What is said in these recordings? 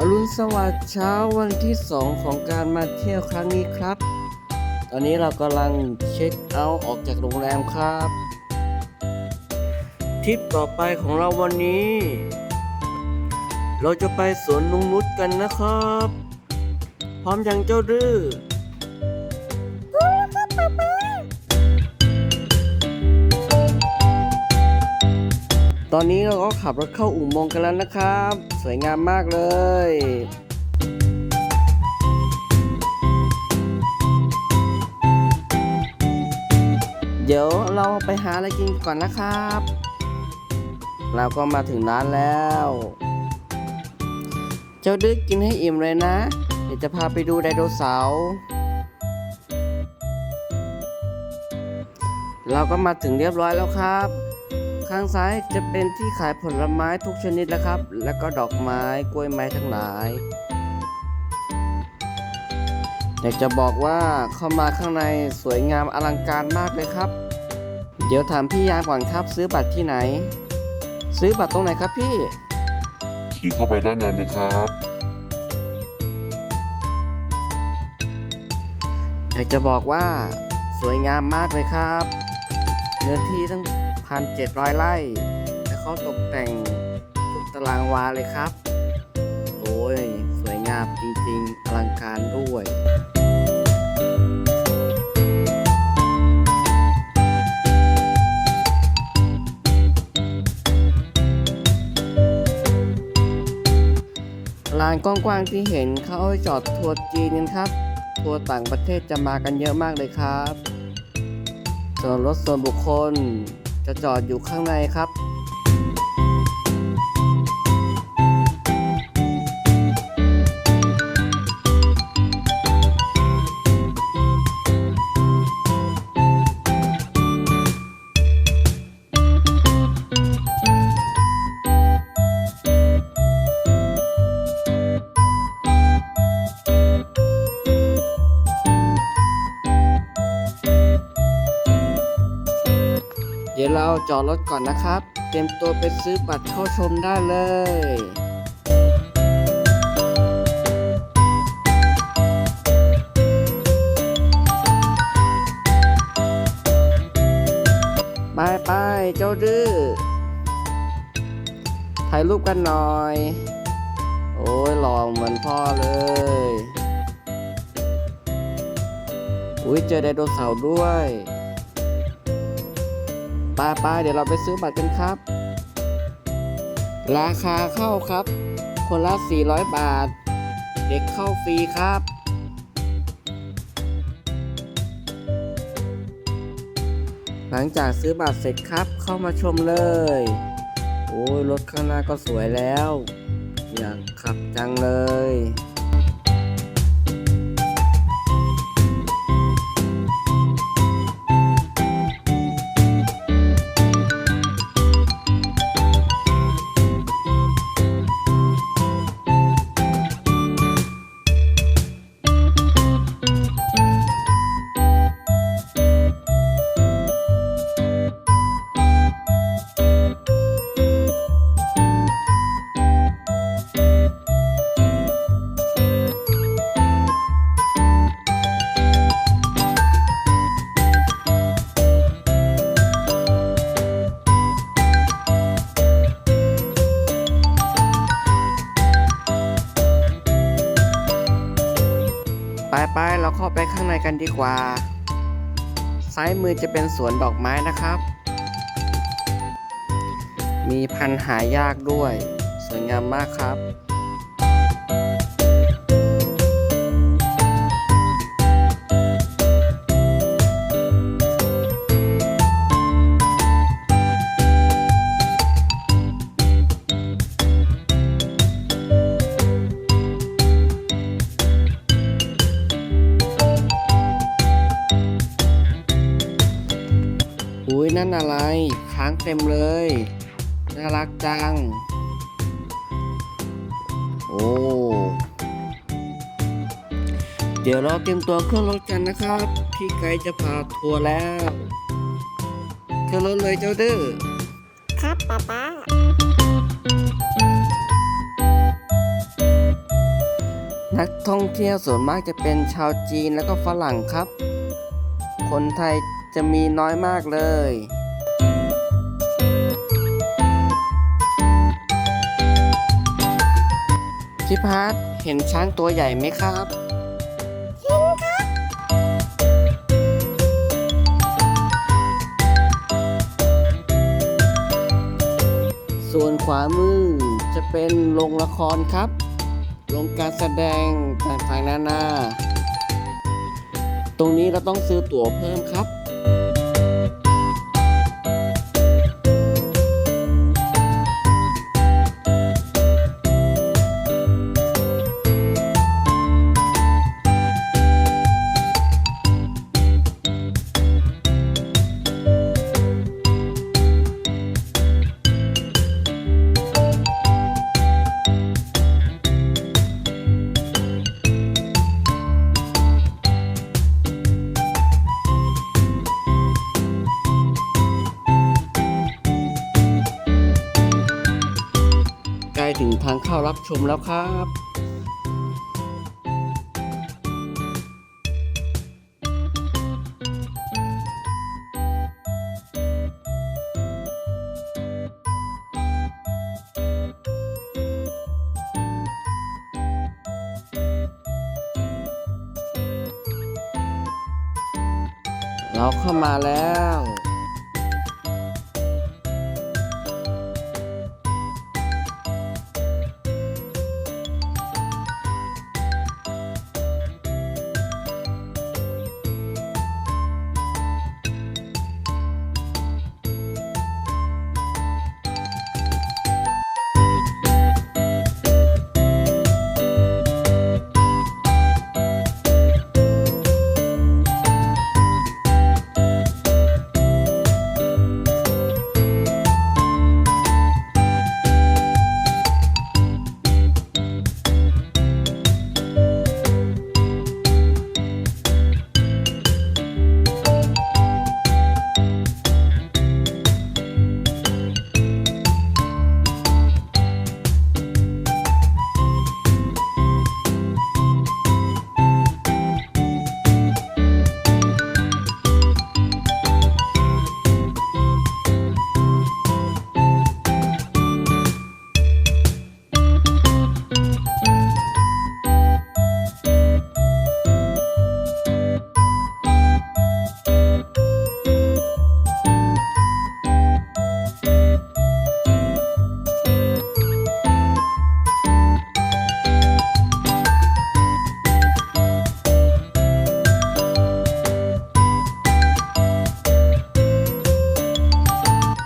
อรุณสวัสดิ์เช้าวันที่ 2 ของการมาเที่ยวครั้งนี้ครับ ตอนนี้เรากำลังเช็คเอาท์ออกจากโรงแรมครับทริปต่อไปของเราวันนี้ เราจะไปสวนนุงนุชกันนะครับ พร้อมยังเจ้าดื้อ ตอนนี้เราก็ขับรถเข้าอุโมงค์กันแล้วนะครับ สวยงามมากเลยเดี๋ยวเราไปหาอะไรกินก่อนนะครับ เราก็มาถึงร้านแล้ว เจ้าดึกกินให้อิ่มเลยนะ เดี๋ยวจะพาไปดูไดโนเสาร์ เราก็มาถึงเรียบร้อยแล้วครับ ข้างซ้ายจะเป็นที่ขายผลไม้ทุกชนิดแล้วครับ แล้วก็ดอกไม้กล้วยไม้ทั้งหลายอยากจะบอกว่าเข้ามาข้างในสวยงามอลังการมากเลยครับ เดี๋ยวถามพี่ยามก่อนครับซื้อบัตรที่ไหน ซื้อบัตรตรงไหนครับพี่ขี่เข้าไปด้านในเลยครับ อยากจะบอกว่าสวยงามมากเลยครับ เนื้อที่ทั้ง พันเจ็ดร้อยไร่ และเขาตกแต่งทุกตารางวาเลยครับ โอ้ย สวยงามจริงๆ อลังการด้วยลานกว้างๆที่เห็นเขาจอดทัวร์จีนกันครับ ทัวร์ต่างประเทศจะมากันเยอะมากเลยครับ ส่วนรถส่วนบุคคล จะจอดอยู่ข้างในครับ จอดรถก่อนนะครับ เตรียมตัวไปซื้อบัตรเข้าชมได้เลยไปไปเจ้าดื้อ ถ่ายรูปกันหน่อย โอ้ยหล่อเหมือนพ่อเลย อุ้ยเจอไดโนเสาร์ด้วย ป้าป้าเดี๋ยวเราไปซื้อบัตรกันครับ ราคาเข้าครับ คนละ 400 บาท เด็กเข้าฟรีครับ หลังจากซื้อบัตรเสร็จครับ เข้ามาชมเลย โอ้ยรถข้างหน้าก็สวยแล้ว อยากขับจังเลย ไปไปๆเราเข้าไปข้างในกันดีกว่า ซ้ายมือจะเป็นสวนดอกไม้นะครับ มีพันธุ์หายากด้วย สวยงามมากครับ อุ้ยนั่นอะไรช้างเต็มเลย น่ารักจัง โอ้ เดี๋ยวเราเตรียมตัวขึ้นรถกันนะครับ พี่ไกด์จะพาทัวร์แล้วขึ้นรถเลยเจ้าดื้อ ครับป๊าป๊านักท่องเที่ยวส่วนมากจะเป็นชาวจีนแล้วก็ฝรั่งครับ คนไทยจะมีน้อยมากเลย พี่พัทเห็นช้างตัวใหญ่ไหมครับส่วนขวามือจะเป็นโรงละครครับโรงการแสดงต่างๆนานา ตรงนี้เราต้องซื้อตั๋วเพิ่มครับางเข้ารับชมแล้วครับเราเข้ามาแล้ว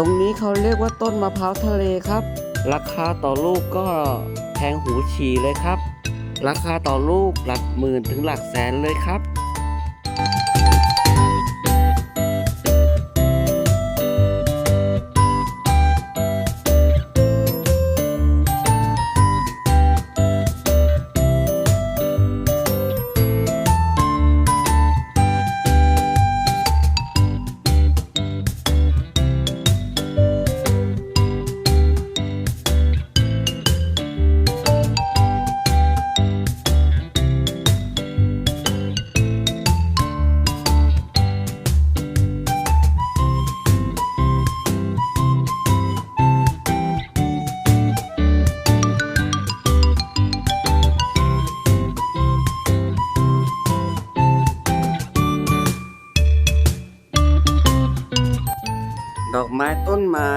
ตรงนี้เขาเรียกว่าต้นมะพร้าวทะเลครับ ราคาต่อลูกก็แพงหูฉี่เลยครับ ราคาต่อลูกหลักหมื่นถึงหลักแสนเลยครับ ไม้ต้นไม้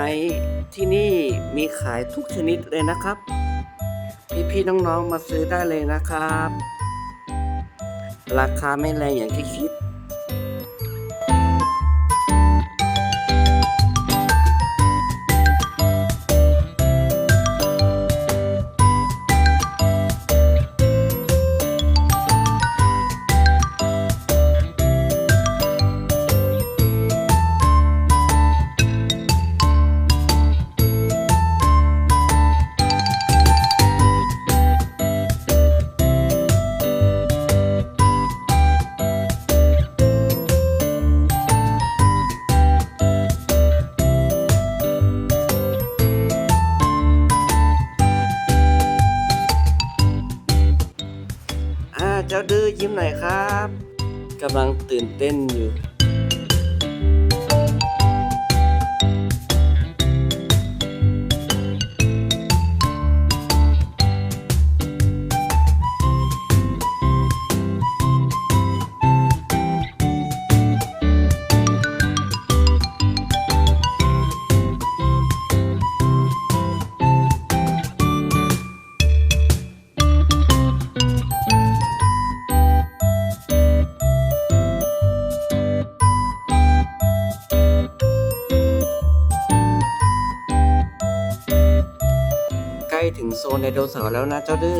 ที่นี่มีขายทุกชนิดเลยนะครับ พี่ๆน้องๆมาซื้อได้เลยนะครับ ราคาไม่แรงอย่างที่คิด ไดโนเสาร์แล้วนะเจ้าดื้อ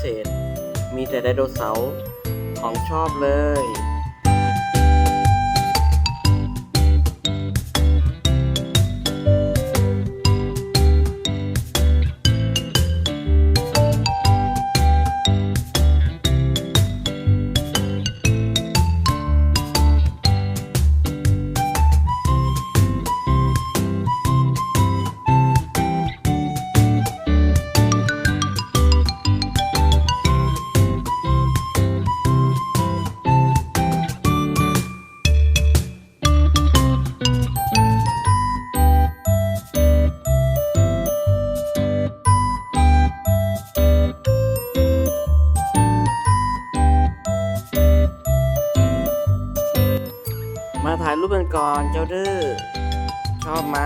เต้นเป็นพิเศษ มีแต่ไดโนเสาร์ของชอบเลย อนเจ้าดื้อ ชอบไหม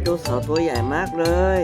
ดโนเสาร์ตัวใหญ่มากเลย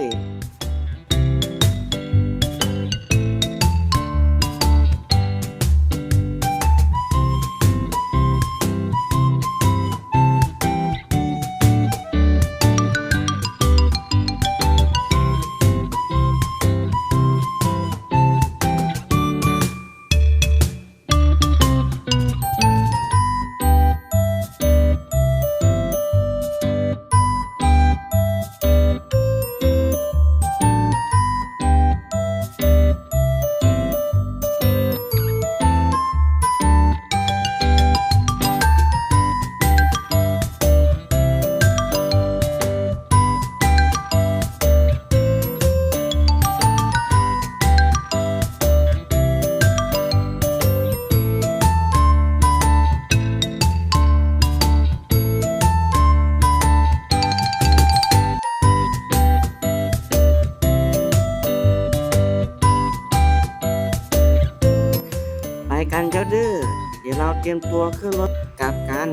รียมตัวขึ้นรถกลับกัน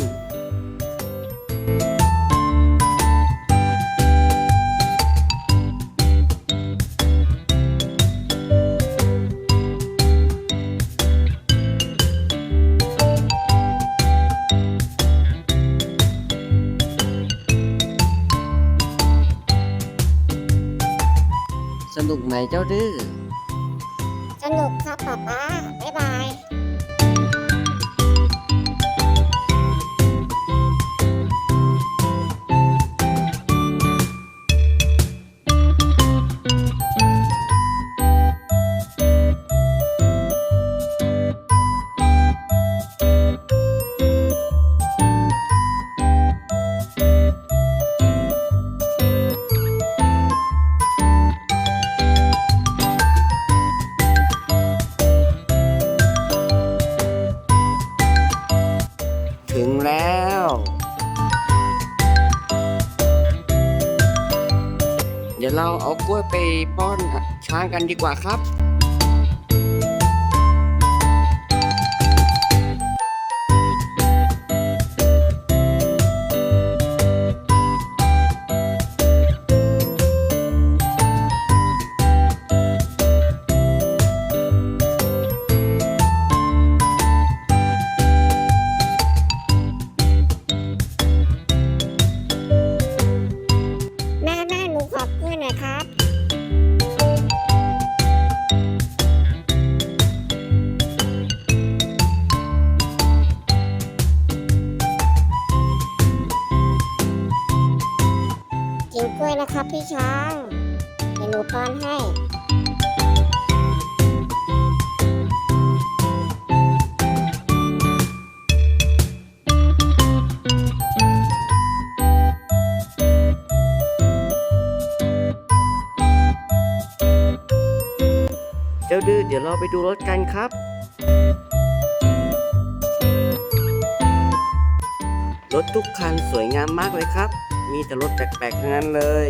สนุกไหมเจ้าดื้อ สนุกครับป๊าป๊าบ๊ายบาย วยไปป้อนช้างกันดีกว่าครับ เราไปดูรถกันครับ รถทุกคันสวยงามมากเลยครับ มีแต่รถแปลกๆทั้งนั้นเลย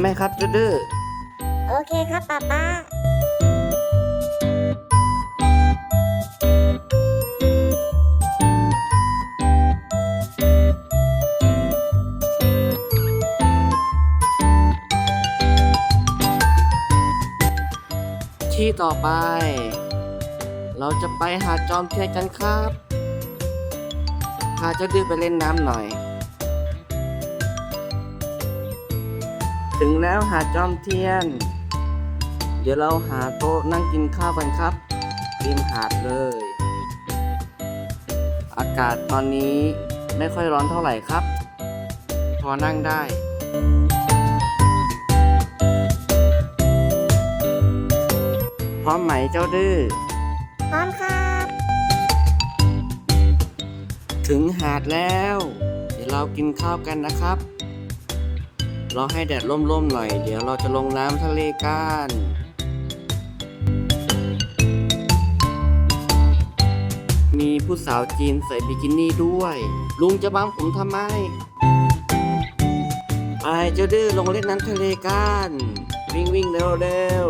ไหมครับเจ้าดื้อโอเคครับป้าป้าที่ต่อไป เราจะไปหาดจอมเทียนกันครับ พาเจ้าดื้อไปเล่นน้ำหน่อย ถึงแล้วหาดจอมเทียน เดี๋ยวเราหาโต๊ะนั่งกินข้าวกันครับริมหาดเลย อากาศตอนนี้ไม่ค่อยร้อนเท่าไหร่ครับ พอนั่งได้พร้อมไหมเจ้าดื้อพร้อมครับ ถึงหาดแล้ว เดี๋ยวเรากินข้าวกันนะครับ รอให้แดดร่มๆหน่อย เดี๋ยวเราจะลงน้ำทะเลกันมีผู้สาวจีนใส่บิกินี่ด้วย ลุงจะบังผมทำไม ไปเจ้าดื้อลงเล่นน้ำทะเลกัน วิ่งวิ่งเร็วเร็ว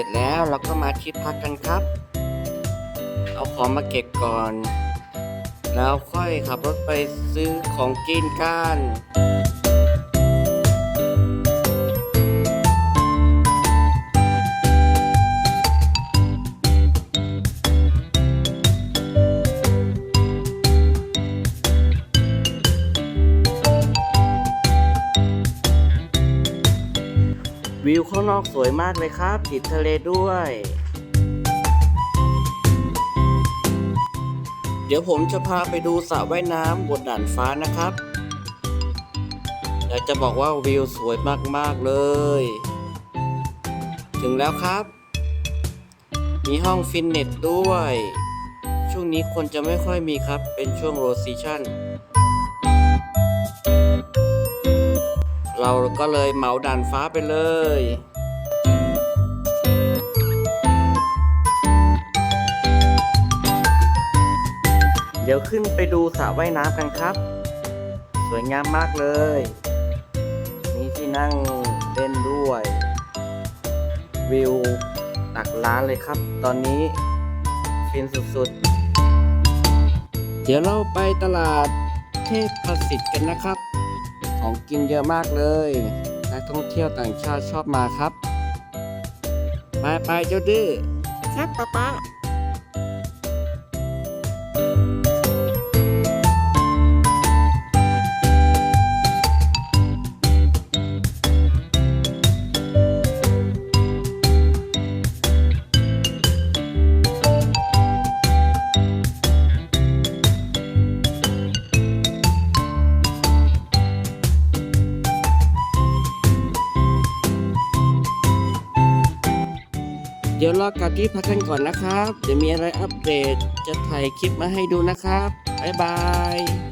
ร็จแล้วเราก็มาที่พักกันครับ เอาของมาเก็บก่อน แล้วค่อยขับรถไปซื้อของกินกัน วิวข้างนอกสวยมากเลยครับ ติดทะเลด้วย เดี๋ยวผมจะพาไปดูสระว่ายน้ำบนด่านฟ้านะครับอยากจะบอกว่าวิวสวยมากๆเลย ถึงแล้วครับ มีห้องฟิตเนสด้วย ช่วงนี้คนจะไม่ค่อยมีครับ เป็นช่วงโรซีชั่น เราก็เลยเหมาด่านฟ้าไปเลยเดี๋ยวขึ้นไปดูสระว่ายน้ำกันครับ สวยงามมากเลย มีที่นั่งเล่นด้วย วิวตักล้านเลยครับ ตอนนี้ฟินสุดๆ เดี๋ยวเราไปตลาดเทพประสิทธิ์กันนะครับ ของกินเยอะมากเลย นักท่องเที่ยวต่างชาติชอบมาครับ ไปไปๆเจ้าดื้อครับป๊าป๊า ยวรอกลับที่พักกันก่อนนะครับเดี๋ยวมีอะไรอัปเดตจะถ่ายคลิปมาให้ดูนะครับ บ๊ายบาย